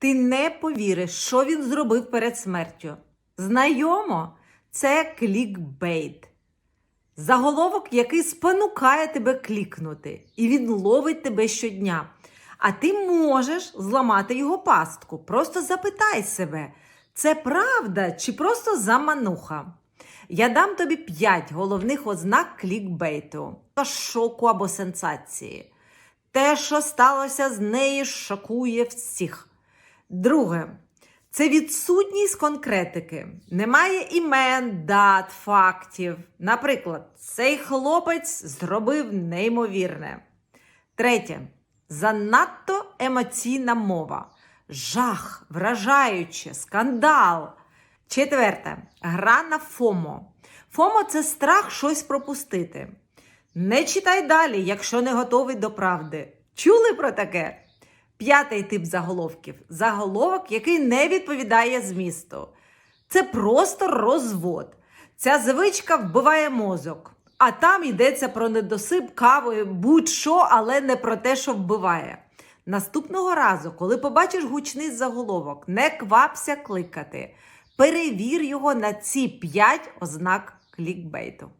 Ти не повіриш, що він зробив перед смертю. Знайомо, це клікбейт. Заголовок, який спонукає тебе клікнути, і він ловить тебе щодня. А ти можеш зламати його пастку. Просто запитай себе, це правда чи просто замануха? Я дам тобі 5 головних ознак клікбейту, шоку або сенсації. Те, що сталося з нею, шокує всіх. Друге, це відсутність конкретики. Немає імен, дат, фактів. Наприклад, цей хлопець зробив неймовірне. Третє. Занадто емоційна мова. Жах, вражаюче, скандал. Четверте. Гра на ФОМО. ФОМО це страх щось пропустити. Не читай далі, якщо не готовий до правди. Чули про таке? П'ятий тип заголовків заголовок, який не відповідає змісту. Це просто розвод. Ця звичка вбиває мозок. А там йдеться про недосип кави, будь-що, але не про те, що вбиває. Наступного разу, коли побачиш гучний заголовок, не квапся кликати. Перевір його на ці 5 ознак клікбейту.